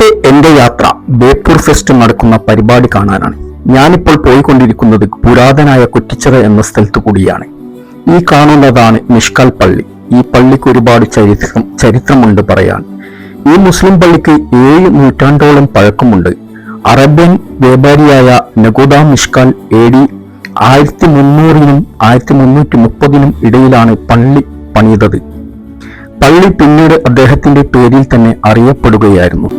ഇന്നത്തെ എന്റെ യാത്ര ബേപ്പൂർ ഫെസ്റ്റ് നടക്കുന്ന പരിപാടി കാണാനാണ്. ഞാനിപ്പോൾ പോയിക്കൊണ്ടിരിക്കുന്നത് പുരാതനായ കുറ്റിച്ചിറ എന്ന സ്ഥലത്തു കൂടിയാണ്. ഈ കാണുന്നതാണ് നിഷ്കൽ പള്ളി. ഈ പള്ളിക്ക് ഒരുപാട് ചരിത്രം ചരിത്രമുണ്ട് പറയാൻ. ഈ മുസ്ലിം പള്ളിക്ക് ഏഴ് നൂറ്റാണ്ടോളം പഴക്കമുണ്ട്. അറബ്യൻ വ്യാപാരിയായ നഗോദ മിഷ്കാൽ എ ഡി ആയിരത്തി മുന്നൂറിനും ആയിരത്തി മുന്നൂറ്റി മുപ്പതിനും ഇടയിലാണ് പള്ളി പണിതത്. പള്ളി പിന്നീട് അദ്ദേഹത്തിന്റെ പേരിൽ തന്നെ അറിയപ്പെടുകയായിരുന്നു.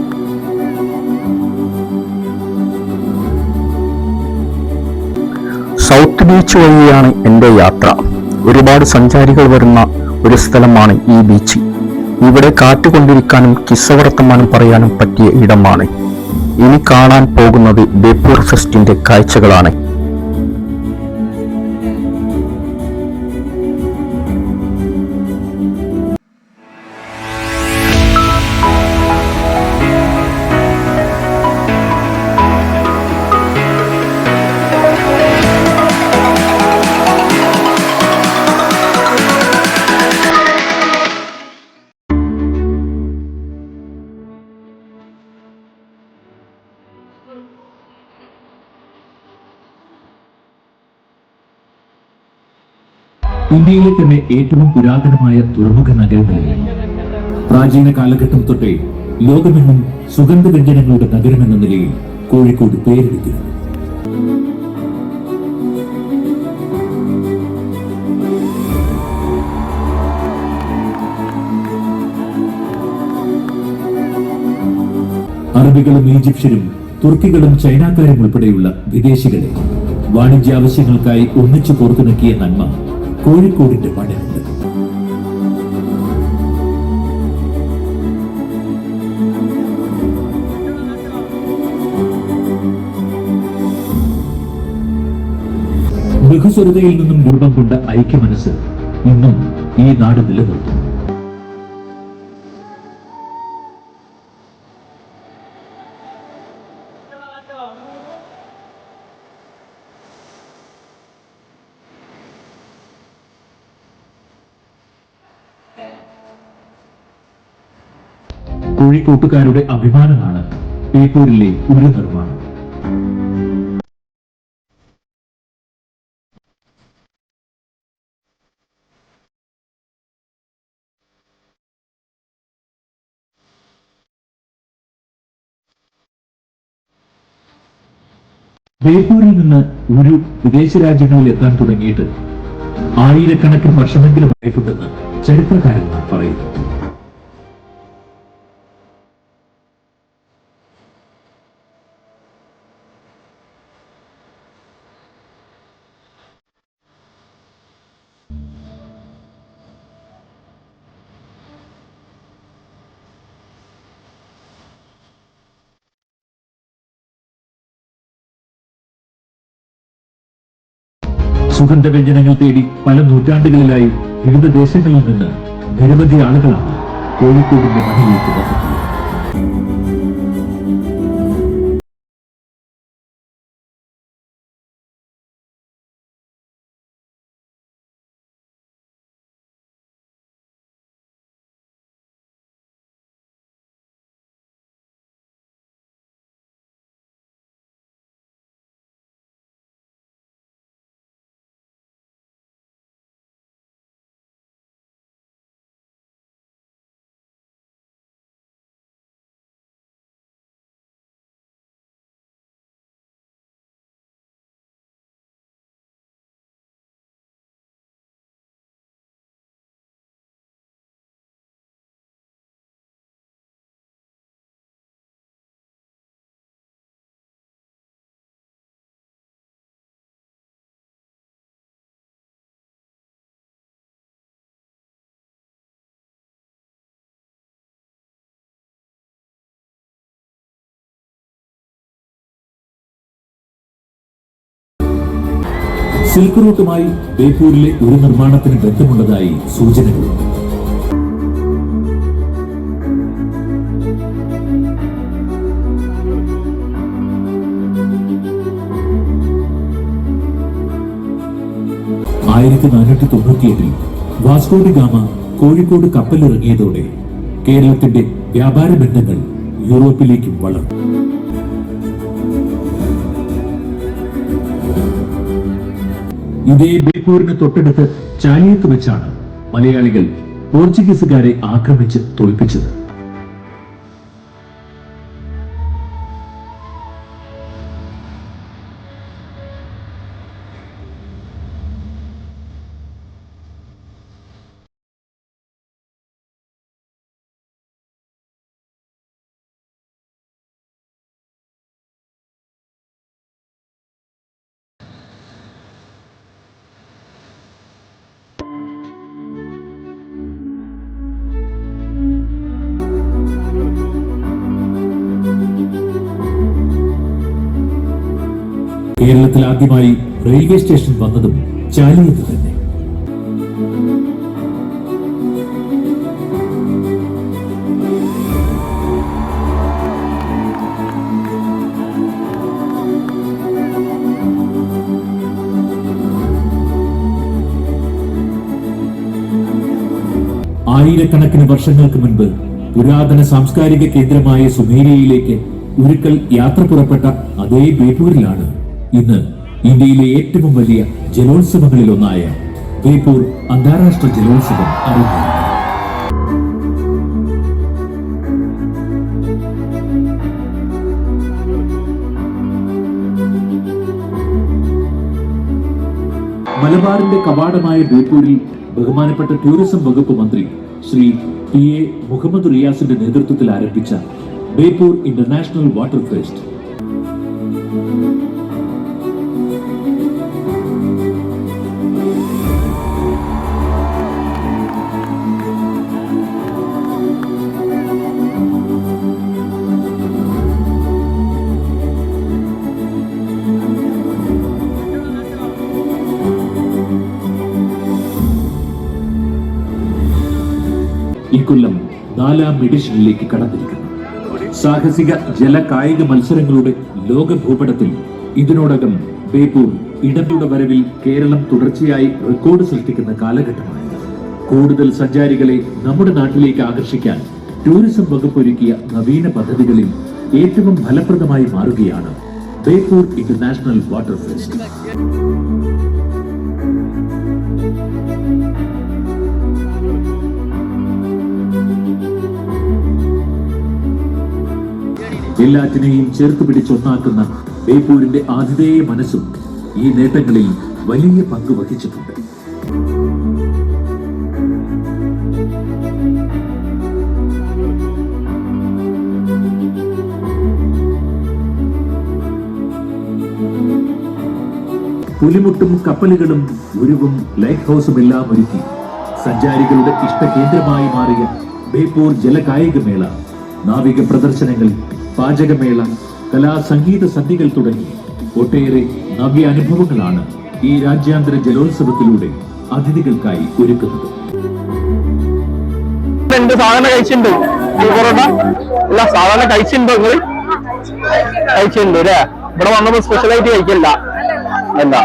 സൗത്ത് ബീച്ച് വഴിയാണ് എന്റെ യാത്ര. ഒരുപാട് സഞ്ചാരികൾ വരുന്ന ഒരു സ്ഥലമാണ് ഈ ബീച്ച്. ഇവിടെ കാറ്റ് കൊണ്ടിരിക്കാനും കിസ്സവർത്തമാനം പറയാനും പറ്റിയ ഇടമാണ്. ഇനി കാണാൻ പോകുന്നത് ബേപ്പൂർ ഫെസ്റ്റിന്റെ കാഴ്ചകളാണ്. ഇന്ത്യയിലെ തന്നെ ഏറ്റവും പുരാതനമായ തുറമുഖ നഗരങ്ങളിൽ പ്രാചീന കാലഘട്ടം തൊട്ടേ ലോകമെങ്ങും സുഗന്ധവ്യഞ്ജനങ്ങളുടെ നഗരമെന്ന നിലയിൽ കോഴിക്കോട് പേരെടുക്കുന്നു അറബികളും ഈജിപ്ഷ്യരും തുർക്കികളും ചൈനക്കാരും ഉൾപ്പെടെയുള്ള വിദേശികളെ വാണിജ്യ ആവശ്യങ്ങൾക്കായി ഒന്നിച്ചു കോർത്തിണക്കിയ നന്മ കോഴിക്കോടിന്റെ മണ്ണിലുണ്ട് ബഹുസ്വരതയിൽ നിന്നും രൂപം കൊണ്ട ഐക്യമനസ് ഇന്നും ഈ നാട് നിലനിർത്തുന്നു കോഴിക്കോട്ടുകാരുടെ അഭിമാനമാണ് ബേപ്പൂരിലെ ഒരു നിർമ്മാണം ബേപ്പൂരിൽ നിന്ന് ഒരു വിദേശ രാജ്യങ്ങളിൽ എത്താൻ തുടങ്ങിയിട്ട് ആയിരക്കണക്കിന് വർഷമെങ്കിലും ആയിട്ടുണ്ടെന്ന് ചരിത്രകാരന്മാർ പറയുന്നു. സുഗന്ധവ്യഞ്ജനങ്ങൾ തേടി പല നൂറ്റാണ്ടുകളിലായി വിവിധ ദേശങ്ങളിൽ നിന്ന് നിരവധി ആളുകളാണ് കോഴിക്കോടിന്റെ മണിയിലേക്ക് വന്നത് സിൽക്ക് റൂട്ടുമായി ബേപ്പൂരിലെ ഒരു നിർമ്മാണത്തിന് ബന്ധമുള്ളതായി സൂചനകളുണ്ട് ആയിരത്തി നാനൂറ്റി തൊണ്ണൂറ്റിയെട്ടിൽ വാസ്കോഡി ഗാമ കോഴിക്കോട് കപ്പലിറങ്ങിയതോടെ കേരളത്തിന്റെ വ്യാപാര ബന്ധങ്ങൾ യൂറോപ്പിലേക്കും വളർന്നു. ഇതേ ബേപ്പൂരിന് തൊട്ടടുത്ത് ചാലിയത്ത് വെച്ചാണ് മലയാളികൾ പോർച്ചുഗീസുകാരെ ആക്രമിച്ച് തോൽപ്പിച്ചത്. കേരളത്തിൽ ആദ്യമായി റെയിൽവേ സ്റ്റേഷൻ വന്നതും ചാലിയത്ത് തന്നെ. ആയിരക്കണക്കിന് വർഷങ്ങൾക്ക് മുൻപ് പുരാതന സാംസ്കാരിക കേന്ദ്രമായ സുമേരിയയിലേക്ക് ഉരുക്കൽ യാത്ര പുറപ്പെട്ട അതേ ബേപ്പൂരിലാണ് ഇന്ന് ഇന്ത്യയിലെ ഏറ്റവും വലിയ ജലോത്സവങ്ങളിൽ ഒന്നായ ബേപ്പൂർ അന്താരാഷ്ട്ര ജലോത്സവം അറിയുന്നു മലബാറിന്റെ കവാടമായ ബേപ്പൂരിൽ ബഹുമാനപ്പെട്ട ടൂറിസം വകുപ്പ് മന്ത്രി ശ്രീ പി എ മുഹമ്മദ് റിയാസിന്റെ നേതൃത്വത്തിൽ ആരംഭിച്ച ബേപ്പൂർ ഇന്റർനാഷണൽ വാട്ടർ ഫെസ്റ്റ്. ഇക്കൊല്ലം നാലാം എഡിഷനിലേക്ക് കടന്നിരിക്കുന്നു. സാഹസിക ജല കായിക മത്സരങ്ങളുടെ ലോക ഭൂപടത്തിൽ ഇതിനോടകം ബേപ്പൂർ ഇടങ്ങളുടെ വരവിൽ കേരളം തുടർച്ചയായി റെക്കോർഡ് സൃഷ്ടിക്കുന്ന കാലഘട്ടമാണ്. കൂടുതൽ സഞ്ചാരികളെ നമ്മുടെ നാട്ടിലേക്ക് ആകർഷിക്കാൻ ടൂറിസം വകുപ്പ് ഒരുക്കിയ നവീന പദ്ധതികളിൽ ഏറ്റവും ഫലപ്രദമായി മാറുകയാണ് ബേപ്പൂർ ഇന്റർനാഷണൽ വാട്ടർ ഫെസ്റ്റ് എല്ലാറ്റിനെയും ചേർത്ത് പിടിച്ചൊന്നാക്കുന്ന ബേപ്പൂരിന്റെ ആതിഥേയ മനസ്സും ഈ നേട്ടങ്ങളിൽ വലിയ പങ്ക് വഹിച്ചിട്ടുണ്ട്. പുലിമുട്ടും കപ്പലുകളും ഉരുവും ലൈറ്റ് ഹൗസും എല്ലാം ഒരുക്കി സഞ്ചാരികളുടെ ഇഷ്ടകേന്ദ്രമായി മാറിയ ബേപ്പൂർ ജലകായികമേള നാവിക പ്രദർശനങ്ങൾ പാചകമേള കലാ സംഗീത സന്ധികൾ തുടങ്ങി. ഒട്ടേറെ നവ്യ അനുഭവങ്ങളാണ് ഈ രാജ്യാന്തര ജലോത്സവത്തിലൂടെ അതിഥികൾക്കായി ഒരുക്കുന്നത്. സാധാരണ കഴിച്ചിട്ടുണ്ടോ സാധാരണ അല്ലേ? സ്പെഷ്യലായിട്ട് കഴിക്കില്ല എന്താ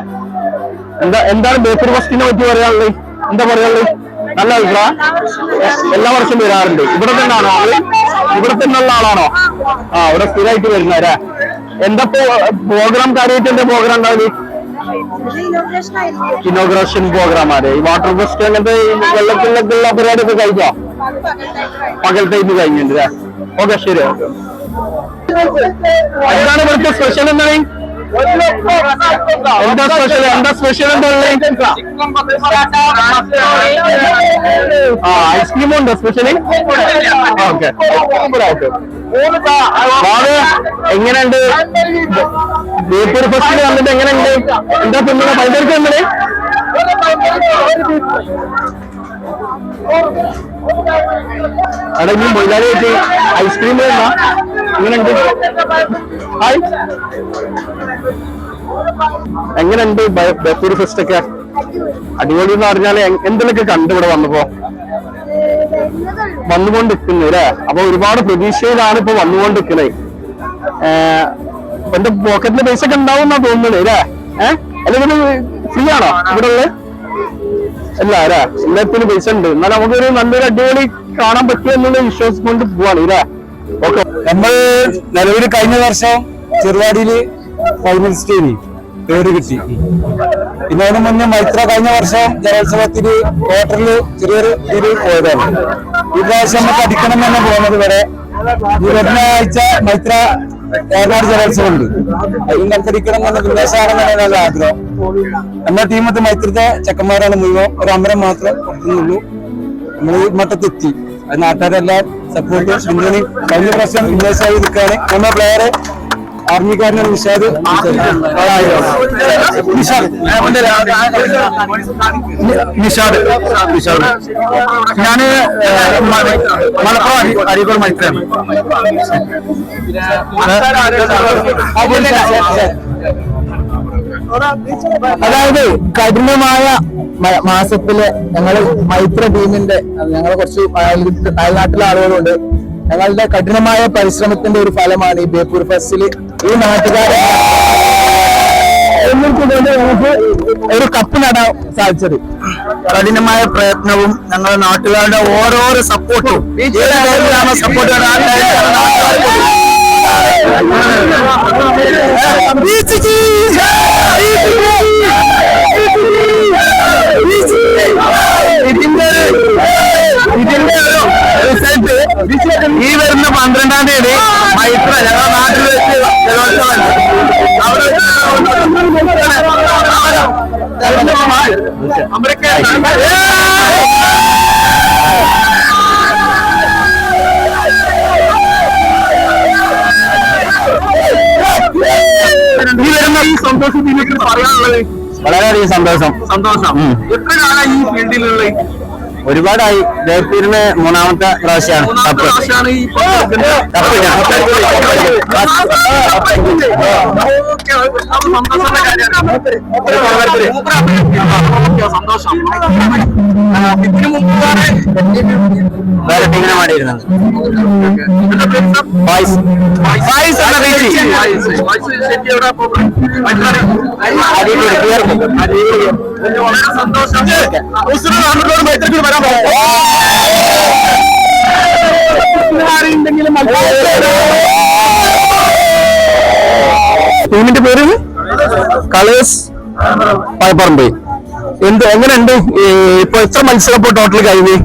എന്താ എന്താണ് ബേപ്പൂർ ഫസ്റ്റിനെ പറ്റി പറയാനുള്ളത്? എന്താ പറയാനുള്ളത്? നല്ല അഭിപ്രായം. എല്ലാ വർഷവും വരാറുണ്ട്. ഇവിടെ തന്നെയാണോ? ആൾ ഇവിടെ തന്നെയുള്ള ആളാണോ? ആ ഇവിടെ സ്ഥിരമായിട്ട് അല്ലേ എന്താ പ്രോഗ്രാം കാര്യമായിട്ട് എന്താ പ്രോഗ്രാം ഉണ്ടാവും ഇനോഗ്രേഷൻ പ്രോഗ്രാം അതെ ഈ വാട്ടർ ഫെസ്റ്റ് അങ്ങനത്തെ വെള്ളത്തിലൊക്കെയുള്ള പരിപാടി ഒക്കെ കഴിച്ചോ പകൽ ടൈം കഴിഞ്ഞിട്ടുണ്ട് ഓക്കെ ശരി ഓക്കെ എന്താണ് ഇവിടുത്തെ സ്പെഷ്യൽ എന്താണ്? എന്താ സ്പെഷ്യൽ എന്താ സ്പെഷ്യൽ എന്താ ആ ഐസ്ക്രീം ഉണ്ടോ സ്പെഷ്യലി ഓക്കെ. എങ്ങനെയുണ്ട്? ബേപ്പൂർ ഫെസ്റ്റിൽ വന്നിട്ട് എങ്ങനെയുണ്ട്? എന്താ പിന്നെ പൈതൃക എങ്ങനെ അവിടെ ഈ Moilali ice cream ice cream എങ്ങനെയുണ്ട്? ഹായ്. എങ്ങനെയുണ്ട്? ബേപ്പൂർ ഫെസ്റ്റ് ഒക്കെ? അടിപൊളി എന്ന് പറഞ്ഞാൽ എ- എന്തിനൊക്കെ കണ്ടു ഇവിടെ വന്നപ്പോ? വന്നുകൊണ്ടിരിക്കുന്നു അല്ലേ? അപ്പൊ ഒരുപാട് പ്രതീക്ഷയിലാണ് ഇപ്പൊ വന്നുകൊണ്ടിരിക്കുന്നത്. എന്റെ പോക്കറ്റിന് പൈസ ഒക്കെ ഉണ്ടാവും എന്നാ തോന്നുന്നത് അല്ലേ? ഏഹ് അല്ലെങ്കിൽ ഫ്രീ ആണോ ഇവിടെ ഉള്ളത്? അല്ല അല്ലേ? എല്ലാത്തിനും പൈസ ഉണ്ട്. എന്നാൽ നമുക്കൊരു നല്ലൊരു അടിപൊളി കാണാൻ പറ്റുമെന്നുള്ള വിശ്വാസം കൊണ്ട് പോവാണ് അല്ലേ ഓക്കെ നമ്മൾ നിലവിൽ കഴിഞ്ഞ വർഷം ചെറുവാടിയിൽ ഫൈനലിസ്റ്റ് പേര് കിട്ടി. പിന്നെ അതിന് മുന്നേ മൈത്ര കഴിഞ്ഞ വർഷം ജലോത്സവത്തിന് ക്വാർട്ടറിൽ ചെറിയൊരു ഇതിൽ പോയതാണ്. ഈ പ്രാവശ്യം നമുക്ക് അടിക്കണം തന്നെ പോകുന്നത് വരെ ഈ വരുന്ന ആഴ്ച മൈത്ര ഏർനാട് ജലോത്സവം ഉണ്ട് അതിൽ നമുക്ക് അടിക്കണം എന്ന വിന്യാസമാണെന്നാണ് നല്ല ആഗ്രഹം. നമ്മുടെ ടീമത്തെ മൈത്രത്തെ ചെക്കന്മാരാണ് മുഴുവൻ. ഒരു അമരം മാത്രം കൊടുക്കുന്നുള്ളൂ. നമ്മൾ ഈ മട്ടത്തെത്തി. അത് നാട്ടുകാരെല്ലാം സപ്പോർട്ട് ചെയ്യും കഴിഞ്ഞ പ്രാവശ്യം ഇൻവേഴ്സായി നിൽക്കുകയാണ്. നമ്മുടെ പ്ലെയറ് ആർമിക്കാരനാണ് നിഷാദ് നിഷാദ്. നിഷാദ്. ഞാൻ മലപ്പുറം അരി- അരീക്കോട് മത്സരം അതായത് കഠിനമായ മാസത്തിൽ ഞങ്ങൾ മൈത്ര ടീമിന്റെ ഞങ്ങൾ കുറച്ച് അയൽ- അയൽനാട്ടിലെ ആളുകളുണ്ട്. ഞങ്ങളുടെ കഠിനമായ പരിശ്രമത്തിന്റെ ഒരു ഫലമാണ് ഈ ബേപ്പൂർ ഫെസ്റ്റിൽ ഈ നാട്ടുകാരെ ഒരു കപ്പ് നടാൻ സാധിച്ചത്. കഠിനമായ പ്രയത്നവും ഞങ്ങളുടെ നാട്ടുകാരുടെ ഓരോരോ സപ്പോർട്ടും. സപ്പോർട്ട് ഒരു- ഇതിന്റെ ഒരു റിസൾട്ട് ഈ വരുന്ന പന്ത്രണ്ടാം തീയതി മൈത്ര ഞങ്ങളുടെ നാട്ടിൽ വെച്ച് ജലോത്സവം അവിടെ ഈ വരുന്ന ഈ സന്തോഷത്തിലേക്ക് പറയാനുള്ളത് വളരെയധികം സന്തോഷം. സന്തോഷം. എത്ര കാലം ഈ ഫീൽഡിലുള്ള ഒരുപാടായി ജയപ്പൂരിന് മൂന്നാമത്തെ പ്രാവശ്യമാണ് കപ്പ് കപ്പ് വേറെ ടീമിനെ മാറിയിരുന്നത് എന്താ പേര് വളരെ സന്തോഷം മൈത്രിക്ക് വരാൻ ടീമിന്റെ പേര്? കളേഴ്സ് പഴപ്പറമ്പ് എന്ത് എങ്ങനെയുണ്ട്? ഇപ്പൊ എത്ര മത്സരം ഇപ്പൊ ടോട്ടൽ കഴിഞ്ഞ്?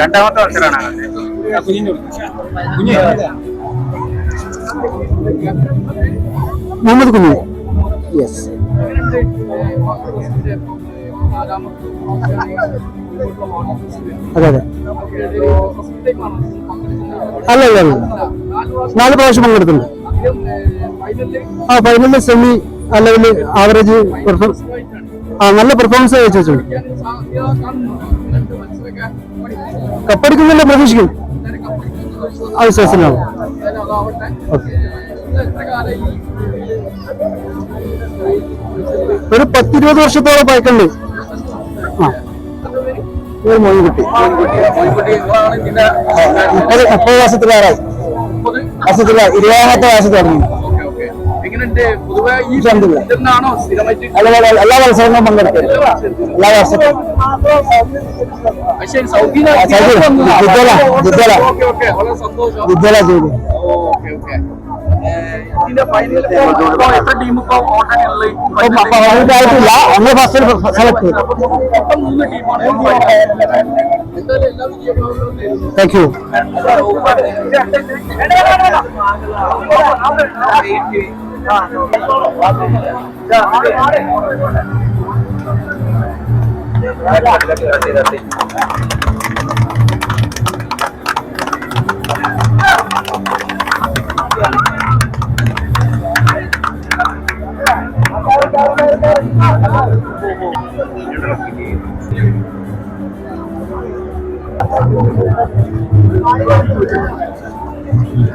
രണ്ടാമത്തെ മത്സരമാണ്. മുഹമ്മദ് കുഞ്ഞു. യെസ് അതെ അതെ. അല്ല അല്ല നാല് പ്രാവശ്യം പങ്കെടുത്തിട്ടുണ്ട്. ആ ഫൈനലിൽ സെമി അല്ലെങ്കിൽ ആവറേജ് ആ നല്ല പെർഫോമൻസ് വെച്ചിട്ടുണ്ട്. കപ്പടിക്കുന്നില്ല പ്രതീക്ഷിക്കും ആ വിശ്വാസത്തിലാണ് ഓക്കെ. ഒരു പത്തിരുപത് വർഷത്തോളം പഴക്കണ്ട് ആ. ഒരു മോൻ കുട്ടി മുപ്പത് മുപ്പത്? വർഷത്തിലേറായി വർഷത്തില ഇരുപതാമത്തെ വയസ്സ് തുടങ്ങി. എല്ലാ മത്സരങ്ങളും പങ്കെടുക്കും. എല്ലാ സൗദി. ആയിട്ടില്ല നമ്മൾ ഫസ്റ്റ് സെലക്ട് താങ്ക് യു ആ よろしくお願いします。